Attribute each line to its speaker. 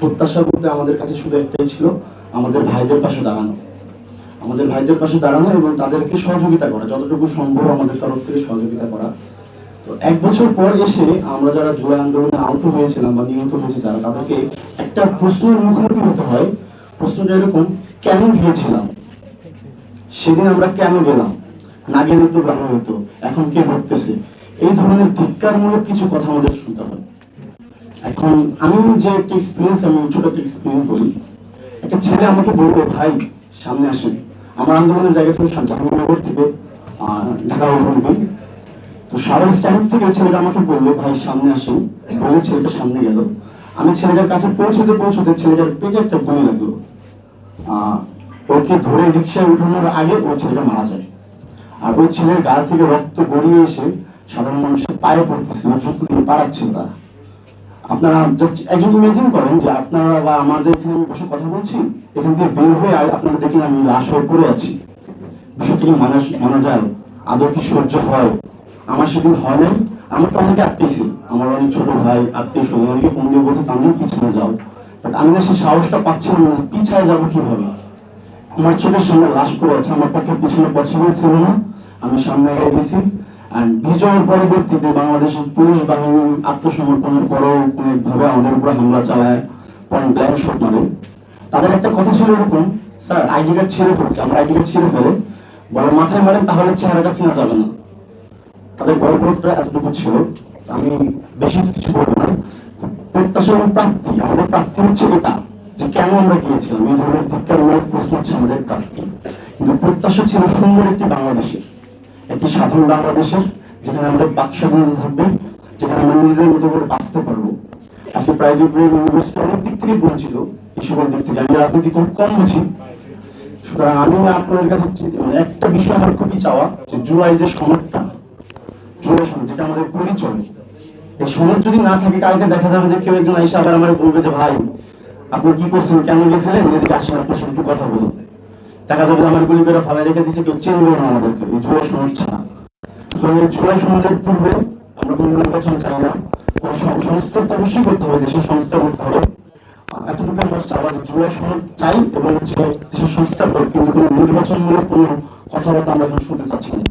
Speaker 1: প্রত্যাশা বলতে আমাদের কাছে শুধু একটাই ছিল আমাদের ভাইদের পাশে দাঁড়ানো। আমাদের ভাইদের পাশে দাঁড়ানো এবং তাদেরকে সহযোগিতা করা, যতটুকু সম্ভব আমাদের তরফ থেকে সহযোগিতা করা। তো এক বছর পর এসে আমরা যারা জুলাই আন্দোলনে আহত হয়েছিলাম বা নিহত হয়েছে যারা, তাদেরকে একটা প্রশ্নের মুখোমুখি হতে হয়। প্রশ্নটা এরকম, কেন গিয়েছিলাম? সেদিন আমরা কেন গেলাম? না গেলে তো ভালো হতো এখন কে ভরতেছে এই ধরনের ধিক্কারমূলক কিছু কথা আমাদের শুনতে হয়। এখন আমি যে একটা এক্সপিরিয়েন্স আমি ছোট একটা এক্সপিরিয়েন্স বলি, একটা ছেলে আমাকে বলল, ভাই, সামনে আসেন। আমার আন্দোলনের জায়গা ছিল জাহাঙ্গীরনগর থেকে ঢাকা অভিমুখী তো সারা স্ট্যান্ড থেকে ছেলেটা আমাকে বলল, ভাই, সামনে আসেন। বলে ছেলেটা সামনে গেল। আমি ছেলেটার কাছে পৌঁছতে পৌঁছতে ছেলেটার পেটে একটা গুলি লাগল। ওকে ধরে রিক্সায় উঠানোর আগে ওই ছেলেটা মারা যায়। আর ওই ছেলের গা থেকে রক্ত গড়িয়ে এসে সাধারণ মানুষের পায়ে পড়তেছিল, জুতো দিয়ে পাড়াচ্ছিল তারা। আপনারা জাস্ট একজন ইমেজিন করেন যে আপনারা বা আমাদের এখানে আমি বসে কথা বলছি, এখান থেকে বের হয়ে আপনারা দেখলেন আমি লাশ হয়ে পড়ে আছি। বিষয়টা কি মানা যায়? আদৌ কি সহ্য হয়? আমার সেদিন হয় নাই, আমাকে অনেকে আটকেছে। আমার অনেক ছোট ভাই, আত্মীয় স্বজন, অনেকে ফোন দিয়ে বলছে তামিল পিছনে যাও। বাট আমি না সেই সাহসটা পাচ্ছিলাম না পিছায় যাব কীভাবে। আমার চোখের সামনে লাশ পড়ে আছে, আমার পক্ষে পিছনে পছন্দ ছিল না। আমি সামনে এগিয়ে গেছি। বিজয়ের পরবর্তীতে বাংলাদেশের পুলিশ বাহিনী আত্মসমর্পণের পরও অনেকভাবে আমাদের উপর হামলা চালায় পয়েন্ট ব্ল্যাঙ্ক শট তাদের একটা কথা ছিল এরকম, স্যার, আইডি কার্ড ছিঁড়ে ফেলছে, আমরা আইডি কার্ড ছিঁড়ে ফেলে, বড় মাথায় মারেন তাহলে চেহারাটা চেনা যাবে না। তাদের গল্পটা এতটুকু ছিল, আমি বেশি কিছু বলব না। প্রত্যাশা এবং প্রাপ্তি, আমাদের প্রাপ্তি হচ্ছে এটা, যে কেন আমরা গিয়েছিলাম? এই ধরনের ধিক্কারমূলক প্রশ্ন হচ্ছে আমাদের প্রাপ্তি। কিন্তু প্রত্যাশা ছিল সুন্দর একটি বাংলাদেশের। একটি সাধারণ বাংলাদেশের যেখানে আমাদের বাক স্বাধীনতা থাকবে, যেখানে আমরা নিজেদের মতো করে বাঁচতে পারব। আজকে প্রাইভেট ইউনিভার্সিটি অনেক দিক থেকে বলছিল এই সকল দিক থেকে। আমি রাজনীতি খুব কম বুঝি। সুতরাং আমি আপনাদের কাছে মানে একটা বিষয় আমার খুবই চাওয়া, যে জুলাই যে সনদটা, জুলাই সনদ, যেটা আমাদের পরিচয় এই সনদ যদি না থাকে, কালকে দেখা যাবে যে কেউ একজন এসে আবার আমার বলবে যে, ভাই, আপনি কি করছেন? কেন গেছিলেন? এদিকে আসেন, আপনার সাথে কথা বলুন। দেখা যাবে আমার গুলি করে ফালাই রেখে দিছে কেউ চিনবে না আমাদেরকে। এই জুলাই শহর ছাড়া। জুলাই সনদের পূর্বে আমরা কোনো নির্বাচন চাই না। সংস্থার তো অবশ্যই করতে হবে, দেশের সংস্থা করতে হবে। এতটুকু আমরা যে জুলাই সনদ চাই এবং হচ্ছে দেশের সংস্থা কিন্তু কোনো নির্বাচনমূলক কোনো কথাবার্তা আমরা এখন শুনতে চাচ্ছি না।